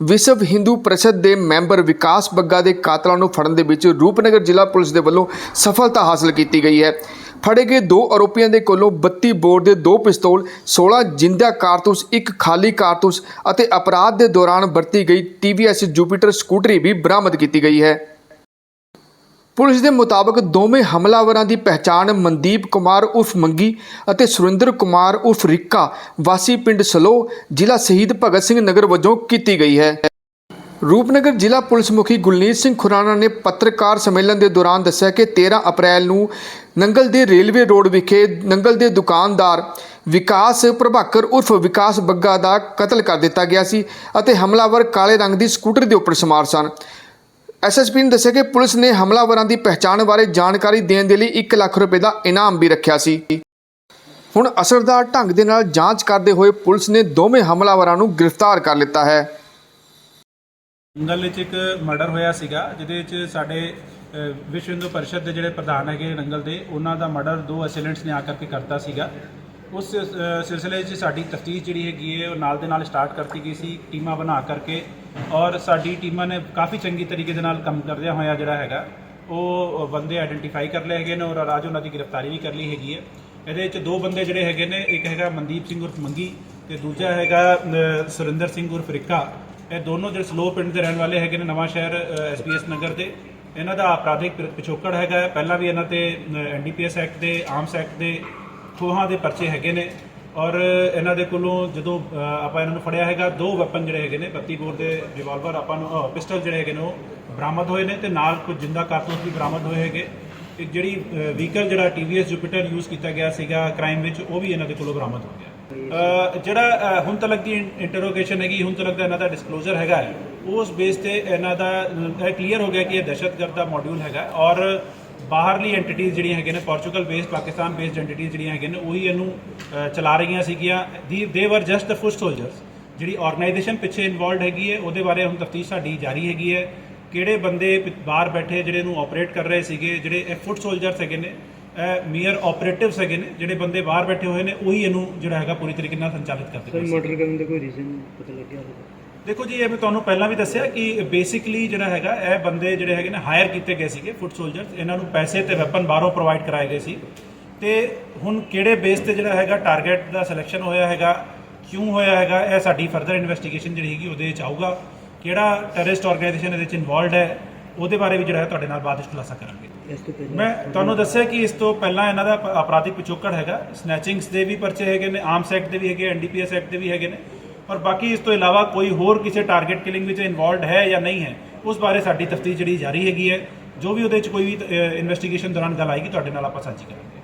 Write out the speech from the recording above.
ਵਿਸ਼ਵ ਹਿੰਦੂ ਪਰਿਸ਼ਦ ਦੇ ਮੈਂਬਰ ਵਿਕਾਸ ਬੱਗਾ ਦੇ ਕਾਤਲਾਂ ਨੂੰ ਫੜਨ ਦੇ ਵਿੱਚ ਰੂਪਨਗਰ ਜ਼ਿਲ੍ਹਾ ਪੁਲਿਸ ਦੇ ਵੱਲੋਂ ਸਫਲਤਾ ਹਾਸਲ ਕੀਤੀ ਗਈ ਹੈ। ਫੜੇ ਗਏ ਦੋ ਆਰੋਪੀਆਂ ਦੇ ਕੋਲੋਂ 32 ਬੋਰ ਦੇ ਦੋ ਪਿਸਤੌਲ 16 ਜਿੰਦਾ ਕਾਰਤੂਸ, ਇੱਕ ਖਾਲੀ ਕਾਰਤੂਸ ਅਤੇ ਅਪਰਾਧ ਦੇ ਦੌਰਾਨ ਵਰਤੀ ਗਈ TVS ਜੁਪੀਟਰ ਸਕੂਟਰੀ ਵੀ ਬਰਾਮਦ ਕੀਤੀ ਗਈ ਹੈ। ਪੁਲਿਸ ਦੇ ਮੁਤਾਬਕ ਦੋਵੇਂ ਹਮਲਾਵਰਾਂ ਦੀ ਪਹਿਚਾਣ ਮਨਦੀਪ ਕੁਮਾਰ ਉਰਫ ਮੰਗੀ ਅਤੇ ਸੁਰਿੰਦਰ ਕੁਮਾਰ ਉਰਫ ਰਿੱਕਾ ਵਾਸੀ ਪਿੰਡ ਸਲੋ ਜ਼ਿਲ੍ਹਾ ਸ਼ਹੀਦ ਭਗਤ ਸਿੰਘ ਨਗਰ ਵਜੋਂ ਕੀਤੀ ਗਈ ਹੈ। ਰੂਪਨਗਰ ਜ਼ਿਲ੍ਹਾ ਪੁਲਿਸ ਮੁਖੀ ਗੁਲਨੀਤ ਸਿੰਘ ਖੁਰਾਨਾ ਨੇ ਪੱਤਰਕਾਰ ਸੰਮੇਲਨ ਦੇ ਦੌਰਾਨ ਦੱਸਿਆ ਕਿ 13 ਅਪ੍ਰੈਲ ਨੂੰ ਨੰਗਲ ਦੇ ਰੇਲਵੇ ਰੋਡ ਵਿਖੇ ਨੰਗਲ ਦੇ ਦੁਕਾਨਦਾਰ ਵਿਕਾਸ ਪ੍ਰਭਾਕਰ ਉਰਫ ਵਿਕਾਸ ਬੱਗਾ ਦਾ ਕਤਲ ਕਰ ਦਿੱਤਾ ਗਿਆ ਸੀ ਅਤੇ ਹਮਲਾਵਰ ਕਾਲੇ ਰੰਗ ਦੀ ਸਕੂਟਰ ਦੇ ਉੱਪਰ ਸਵਾਰ ਸਨ। ਐਸਐਸਪੀ ਨੇ ਦੱਸਿਆ ਕਿ ਪੁਲਿਸ ਨੇ ਹਮਲਾਵਰਾਂ ਦੀ ਪਹਿਚਾਣ ਬਾਰੇ ਜਾਣਕਾਰੀ ਦੇਣ ਦੇ ਲਈ 1 ਲੱਖ ਰੁਪਏ ਦਾ ਇਨਾਮ ਵੀ ਰੱਖਿਆ ਸੀ। ਹੁਣ ਅਸਰਦਾਰ ਢੰਗ ਦੇ ਨਾਲ ਜਾਂਚ ਕਰਦੇ ਹੋਏ ਪੁਲਿਸ ਨੇ ਦੋਵੇਂ ਹਮਲਾਵਰਾਂ ਨੂੰ ਗ੍ਰਿਫਤਾਰ ਕਰ ਲਿੱਤਾ ਹੈ। ਨੰਗਲ ਵਿੱਚ ਇੱਕ ਮਰਡਰ ਹੋਇਆ ਸੀਗਾ, ਜਿਹਦੇ ਵਿੱਚ ਸਾਡੇ ਵਿਸ਼ਵ ਹਿੰਦੂ ਪਰਿਸ਼ਦ ਦੇ ਜਿਹੜੇ ਪ੍ਰਧਾਨ ਹੈਗੇ ਨੰਗਲ ਦੇ, ਉਹਨਾਂ ਦਾ ਮਰਡਰ ਦੋ ਅਸੈਲੈਂਟਸ ਨੇ ਆ ਕਰਕੇ ਕਰਤਾ ਸੀਗਾ। ਉਸ ਸਿਲਸਿਲੇ 'ਚ ਸਾਡੀ ਤਫਤੀਸ਼ ਜਿਹੜੀ ਹੈਗੀ ਹੈ, ਉਹ ਨਾਲ ਦੇ ਨਾਲ ਸਟਾਰਟ ਕਰਤੀ ਗਈ ਸੀ, ਟੀਮਾਂ ਬਣਾ ਕਰਕੇ ਔਰ ਸਾਡੀ ਟੀਮਾਂ ਨੇ ਕਾਫੀ ਚੰਗੀ ਤਰੀਕੇ ਦੇ ਨਾਲ ਕੰਮ ਕਰਦਿਆਂ ਹੋਇਆ ਜਿਹੜਾ ਹੈਗਾ, ਉਹ ਬੰਦੇ ਆਇਡੈਂਟੀਫਾਈ ਕਰ ਲਏ ਹੈਗੇ ਨੇ ਔਰ ਅੱਜ ਉਹਨਾਂ ਦੀ ਗ੍ਰਿਫਤਾਰੀ ਵੀ ਕਰ ਲਈ ਹੈਗੀ ਹੈ। ਇਹਦੇ ਵਿੱਚ ਦੋ ਬੰਦੇ ਜਿਹੜੇ ਹੈਗੇ ਨੇ, ਇੱਕ ਹੈਗਾ ਮਨਦੀਪ ਸਿੰਘ ਉਰਫ ਮੰਗੀ ਤੇ ਦੂਜਾ ਹੈਗਾ ਸੁਰਿੰਦਰ ਸਿੰਘ ਉਰਫ ਰਿੱਕਾ। ਇਹ ਦੋਨੋਂ ਜਿਹੜੇ ਸਲੋ ਪਿੰਡ ਦੇ ਰਹਿਣ ਵਾਲੇ ਹੈਗੇ ਨੇ ਨਵਾਂ ਸ਼ਹਿਰ ਐਸਪੀਐਸ ਨਗਰ ਦੇ। ਇਹਨਾਂ ਦਾ ਅਪਰਾਧਿਕ ਪਿਛੋਕੜ ਹੈਗਾ, ਪਹਿਲਾਂ ਵੀ ਇਹਨਾਂ ਤੇ ਐਨਡੀਪੀਐਸ ਐਕਟ ਦੇ, ਆਰਮਸ ਐਕਟ ਦੇ ਖੋਹਾਂ ਦੇ ਪਰਚੇ ਹੈਗੇ ਨੇ ਔਰ ਇਹਨਾਂ ਦੇ ਕੋਲੋਂ ਜਦੋਂ ਆਪਾਂ ਇਹਨਾਂ ਨੂੰ ਫੜਿਆ ਹੈਗਾ, ਦੋ ਵੈਪਨ ਜਿਹੜੇ ਹੈਗੇ ਨੇ 32 ਬੋਰ ਦੇ ਰਿਵਾਲਵਰ ਆਪਾਂ ਨੂੰ ਪਿਸਟਲ ਜਿਹੜੇ ਹੈਗੇ ਨੇ, ਉਹ ਬਰਾਮਦ ਹੋਏ ਨੇ ਤੇ ਨਾਲ ਕੁਝ ਜਿੰਦਾ ਕਾਰਤੂਸ ਵੀ ਬਰਾਮਦ ਹੋਏ ਹੈਗੇ। ਇੱਕ ਜਿਹੜੀ ਵਹੀਕਲ ਜਿਹੜਾ TVS ਜੁਪੀਟਰ ਯੂਜ਼ ਕੀਤਾ ਗਿਆ ਸੀਗਾ ਕ੍ਰਾਈਮ ਵਿੱਚ, ਉਹ ਵੀ ਇਹਨਾਂ ਦੇ ਕੋਲੋਂ ਬਰਾਮਦ ਹੋ ਗਿਆ। ਜਿਹੜਾ ਹੁਣ ਤੱਕ ਦੀ ਇੰਟਰੋਗੇਸ਼ਨ ਹੈਗੀ, ਹੁਣ ਤੱਕ ਦਾ ਇਹਨਾਂ ਦਾ ਡਿਸਕਲੋਜ਼ਰ ਹੈਗਾ ਉਸ ਬੇਸ ਤੇ ਇਹਨਾਂ ਦਾ ਇਹ ਕਲੀਅਰ ਹੋ ਗਿਆ ਕਿ ਇਹ ਦਹਿਸ਼ਤਗਰਦ ਦਾ ਮੋਡਿਊਲ ਹੈਗਾ ਔਰ ਬਾਹਰਲੀ ਐਂਟੀਟੀਜ਼ ਜਿਹੜੀਆਂ ਹੈਗੇ ਨੇ Portugal based Pakistan based entities ਜਿਹੜੀਆਂ ਹੈਗੇ ਨੇ ਉਹੀ ਇਹਨੂੰ ਚਲਾ ਰਹੀਆਂ ਸੀਗੀਆਂ। ਦੀ they were just the foot soldiers ਜਿਹੜੀ ਆਰਗੇਨਾਈਜੇਸ਼ਨ ਪਿੱਛੇ ਇਨਵੋਲਡ ਹੈਗੀ ਹੈ ਉਹਦੇ ਬਾਰੇ ਹੁਣ ਤਫਤੀਸ਼ ਸਾਡੀ ਜਾਰੀ ਹੈਗੀ ਹੈ। ਕਿਹੜੇ ਬੰਦੇ ਬਾਹਰ ਬੈਠੇ ਜਿਹੜੇ ਨੂੰ ਆਪਰੇਟ ਕਰ ਰਹੇ ਸੀਗੇ ਜਿਹੜੇ ਇਹ ਫੁੱਟ ਸੋਲਜਰਸ ਹੈਗੇ ਨੇ ਮੀਅਰ ਆਪਰੇਟਿਵਸ ਹੈਗੇ ਨੇ ਜਿਹੜੇ ਬੰਦੇ ਬਾਹਰ ਬੈਠੇ ਹੋਏ ਨੇ ਉਹੀ ਇਹਨੂੰ ਜਿਹੜਾ ਹੈਗਾ ਪੂਰੀ ਤਰੀਕੇ ਨਾਲ ਸੰਚਾਲਿਤ ਕਰਦੇ ਸਰ ਪਏ ਸੀ। ਮਰਡਰ ਕਰਨ ਦਾ ਕੋਈ ਰੀਜ਼ਨ ਪਤਾ ਲੱਗਿਆ ਹੋਵੇ ਦੇਖੋ ਜੀ ਇਹ ਮੈਂ ਤੁਹਾਨੂੰ ਪਹਿਲਾਂ ਵੀ ਦੱਸਿਆ ਕਿ ਬੇਸਿਕਲੀ ਜਿਹੜਾ ਹੈਗਾ ਇਹ ਬੰਦੇ ਜਿਹੜੇ ਹੈਗੇ ਨੇ ਹਾਇਰ ਕੀਤੇ ਗਏ ਸੀਗੇ ਫੁੱਟ ਸੋਲਜਰਸ ਇਹਨਾਂ ਨੂੰ ਪੈਸੇ ਤੇ ਵੈਪਨ ਬਾਹਰੋਂ ਪ੍ਰੋਵਾਈਡ ਕਰਾਏ ਗਏ ਸੀ। ਤੇ ਹੁਣ ਕਿਹੜੇ ਬੇਸ ਤੇ ਜਿਹੜਾ ਹੈਗਾ ਟਾਰਗੇਟ ਦਾ ਸਿਲੈਕਸ਼ਨ ਹੋਇਆ ਹੈਗਾ ਕਿਉਂ ਹੋਇਆ ਹੈਗਾ ਇਹ ਸਾਡੀ ਫਰਦਰ ਇਨਵੈਸਟੀਗੇਸ਼ਨ ਜਿਹੜੀ ਹੈਗੀ ਉਹਦੇ ਵਿੱਚ ਆਊਗਾ। ਕਿਹੜਾ ਟੈਰਰਿਸਟ ਆਰਗੇਨਾਈਜੇਸ਼ਨ ਇਹਦੇ ਵਿੱਚ ਇਨਵੋਲਡ ਹੈ ਉਹਦੇ ਬਾਰੇ ਵੀ ਜਿਹੜਾ ਹੈ ਤੁਹਾਡੇ ਨਾਲ ਬਾਅਦ ਵਿੱਚ ਖੁਲਾਸਾ ਕਰਾਂਗੇ। ਮੈਂ ਤੁਹਾਨੂੰ ਦੱਸਿਆ ਕਿ ਇਸ ਤੋਂ ਪਹਿਲਾਂ ਇਹਨਾਂ ਦਾ ਅਪਰਾਧਿਕ ਪਿਛੋਕੜ ਹੈਗਾ ਸਨੈਚਿੰਗਸ ਦੇ ਵੀ ਪਰਚੇ ਹੈਗੇ ਨੇ ਆਰਮਸ ਐਕਟ ਦੇ ਵੀ ਹੈਗੇ ਐਨਡੀਪੀਐਸ ਐਕਟ ਦੇ ਵੀ ਹੈਗੇ ਨੇ। ਔਰ ਬਾਕੀ ਇਸ ਤੋਂ ਇਲਾਵਾ ਕੋਈ ਹੋਰ ਕਿਸੇ ਟਾਰਗੇਟ ਕਿਲਿੰਗ ਵਿੱਚ ਇਨਵੋਲਡ ਹੈ ਜਾਂ ਨਹੀਂ ਹੈ, ਉਸ ਬਾਰੇ ਸਾਡੀ ਤਫਤੀਸ਼ ਜਿਹੜੀ ਜਾਰੀ ਹੈਗੀ ਹੈ, ਜੋ ਵੀ ਉਹਦੇ ਵਿੱਚ ਕੋਈ ਵੀ ਇਨਵੈਸਟੀਗੇਸ਼ਨ ਦੌਰਾਨ ਗੱਲ ਆਏਗੀ, ਤੁਹਾਡੇ ਨਾਲ ਆਪਾਂ ਸਾਂਝੀ ਕਰਾਂਗੇ।